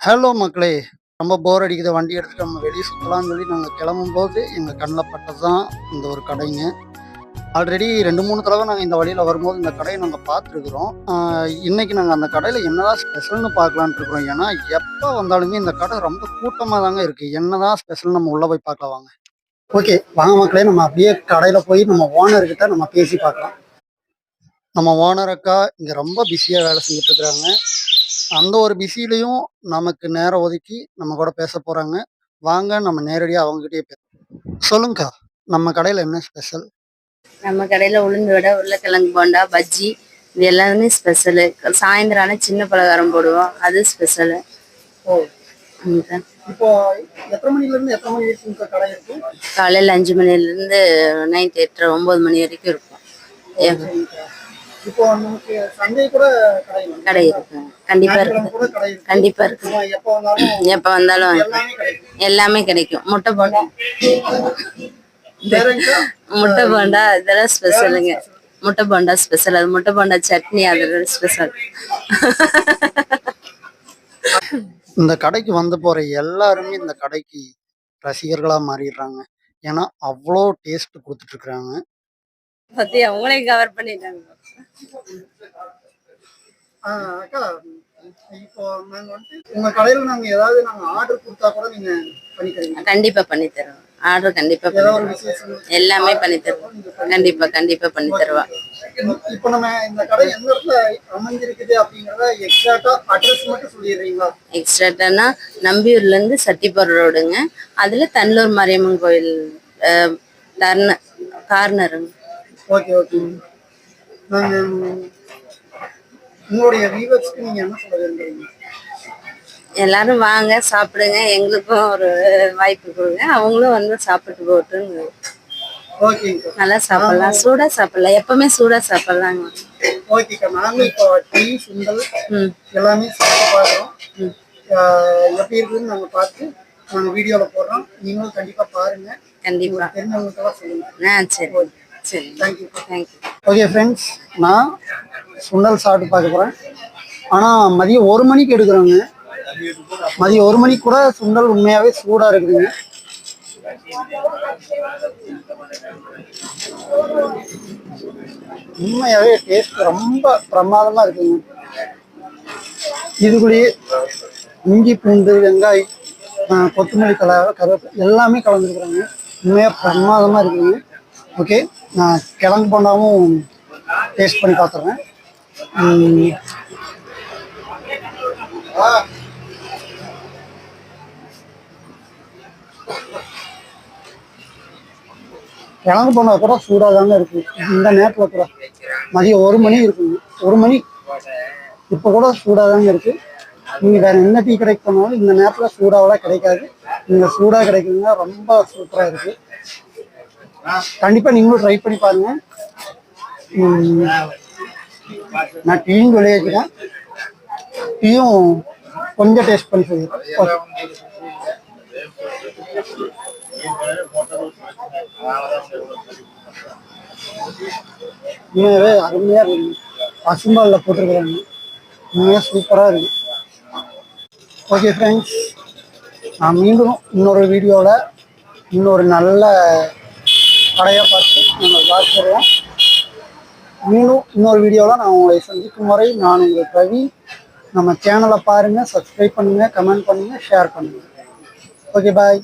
Hello மக்களே ரொம்ப போர் அடிக்குது வண்டி எடுத்துகிட்டு நம்ம வெளியே சுற்றலாம்னு சொல்லி நாங்கள் கிளம்பும்போது எங்கள் கண்ணில் பட்டது தான் இந்த ஒரு கடைங்க. ஆல்ரெடி ரெண்டு மூணு தடவை நாங்கள் இந்த வழியில் வரும்போது இந்த கடையை நாங்கள் பார்த்துருக்குறோம். இன்றைக்கி நாங்கள் அந்த கடையில் என்னதான் ஸ்பெஷல்னு பார்க்கலான்ட்டு இருக்கிறோம். ஏன்னா எப்போ வந்தாலுமே இந்த கடை ரொம்ப கூட்டமாக தாங்க இருக்குது என்னதான் ஸ்பெஷல் நம்ம உள்ளே போய் பார்க்கலாம் வாங்க. ஓகே வாங்க மக்களே நம்ம அப்படியே கடையில் போய் நம்ம ஓனர்கிட்ட நம்ம பேசி பார்க்கலாம். நம்ம ஓனர் அக்கா இங்கே ரொம்ப பிஸியாக வேலை செஞ்சுட்டு இருக்கிறாங்க. அந்த ஒரு பிஸிலையும் நமக்கு நேரம் ஒதுக்கி நம்ம கூட பேச போறாங்க. வாங்க நம்ம நேரடியாக அவங்ககிட்டயே பேச சொல்லுங்கக்கா நம்ம கடையில் என்ன ஸ்பெஷல்? நம்ம கடையில உளுந்து வடை உருளைக்கிழங்கு போண்டா பஜ்ஜி இது எல்லாமே ஸ்பெஷலு. சாயந்தரம் ஆனா சின்ன பலகாரம் போடுவோம். அது ஸ்பெஷலு. மணிலேருந்து காலையில அஞ்சு மணில இருந்து நைட் எட்டரை ஒன்பது மணி வரைக்கும் இருக்கும். இப்போ நமக்கு சண்டே கூட கடை இருக்கு. கண்டிப்பா இருக்கு. கண்டிப்பா இருக்கு. எப்போ வந்தாலும் எல்லாமே கிடைக்கும். முட்டை போண்டா. முட்டை போண்டா இதெல்லாம் ஸ்பெஷலுங்க முட்டை போண்டா ஸ்பெஷல் அது முட்டை போண்டா சட்னி அதெல்லாம் ஸ்பெஷல் இந்த கடைக்கு வந்து போற எல்லாருமே இந்த கடைக்கு ரசிகர்களா மாறிடுறாங்க. ஏன்னா அவ்வளோ டேஸ்ட் கொடுத்துட்டு இருக்கிறாங்க பத்தி அவங்களையும் கவர் பண்ணிட்டாங்க. அக்கா இப்போ நாங்க வந்து உங்க கடையில நாங்க ஏதாவது நாங்க ஆர்டர் கொடுத்தா கூட நீங்க பண்ணி தரீங்க கண்டிப்பா பண்ணி தருவோம் ஆர்டர் கண்டிப்பா தருவோம் எல்லாமே பண்ணி தருவோம் கண்டிப்பா கண்டிப்பா பண்ணி தருவா இப்போ நம்ம இந்த கடை எந்த இடத்துல அமைஞ்சிருக்குது அப்படிங்கறத எக்ஸாக்டா அட்ரஸ் மட்டும் சொல்லிடுறீங்களா? எக்ஸ்ட்ராட்டா நம்பியூர்ல இருந்து சட்டிப்பர் ரோடுங்க. அதுல தன்னூர் மாரியம்மன் கோயில் டர்ன கார்னருங்க ஓகே ஓகே. உங்களுடைய வியூவர்ஸ்க்கு நீங்க என்ன சொல்ல விரும்புறீங்க? எல்லாரும் வாங்க சாப்பிடுங்க. எங்களுக்கும் ஒரு வாய்ப்பு கொடுங்க. அவங்களும் வந்து சாப்பிட்டு போட்டுன்னு ஓகேங்கக்கா நல்லா சாப்பிடலாம். சூடா சாப்பிடலாம். எப்பவுமே சூடா சாப்பிடலாங்க. ஓகேக்கா. நாங்களும் இப்போ டீ சுண்டல் எல்லாமே சாப்பிட்டு பார்க்குறோம். எப்படி இருக்குன்னு நாங்கள் பார்த்து நாங்கள் வீடியோவில் போடுறோம். நீங்களும் கண்டிப்பாக பாருங்க. கண்டிப்பா. தெரிஞ்சவங்களுக்கெல்லாம் சொல்லுங்க. ஆ சரி. சரி. தேங்க்யூ தேங்க்யூ ஓகே ஃப்ரெண்ட்ஸ் நான் சுண்டல் சாப்பிட்டு பார்க்க போகிறேன் ஆனால் மதியம் ஒரு மணிக்கு எடுக்கிறோங்க. மதியம் ஒரு மணிக்கு கூட சுண்டல் உண்மையாகவே சூடாக இருக்குதுங்க. உண்மையாகவே டேஸ்ட் ரொம்ப பிரமாதமாக இருக்குங்க இதுக்குள்ளேயே இஞ்சி பூண்டு வெங்காயம் கொத்தமல்லி கலா கருவேப்பிலை எல்லாமே கலந்துருக்குறாங்க. உண்மையாக பிரமாதமாக இருக்குதுங்க. ஓகே நான் கிழங்கு போண்டாவும் டேஸ்ட் பண்ணி பார்த்துறேன். கிழங்கு போண்டா கூட சூடாக தாங்க இருக்குது இந்த நேரத்தில் கூட மதியம் ஒரு மணி இருக்குங்க ஒரு மணி. இப்போ கூட சூடாக தாங்க இருக்கு. நீங்கள் வேறு என்ன டீ கடைக்கு போனாலும் இந்த நேரத்தில் சூடாவெல்லாம் கிடைக்காது. இந்த சூடாக கிடைக்குதுங்க ரொம்ப சூப்பராக இருக்குது கண்டிப்பாக நீங்களும் ட்ரை பண்ணி பாருங்க. நான் டீயும் சொல்லி டீயும் கொஞ்சம் டேஸ்ட் பண்ணி சொல்லிடுறேன் ஓகே உண்மையாகவே அருமையாக இருக்கு. பசும்பாலில் போட்டிருக்கிறாங்க. உண்மையாக சூப்பராக இருக்கு. ஓகே ஃப்ரெண்ட்ஸ் நான் மீண்டும் இன்னொரு வீடியோவில் இன்னொரு நல்ல கடையாக பார்த்து நாங்கள் பார்த்துருவோம் மீண்டும் இன்னொரு வீடியோவில் நான் உங்களை சந்திக்கும் வரை நான் உங்கள் ரவி நம்ம சேனலை பாருங்கள் சப்ஸ்கிரைப் பண்ணுங்கள் கமெண்ட் பண்ணுங்கள் ஷேர் பண்ணுங்கள் ஓகே பாய்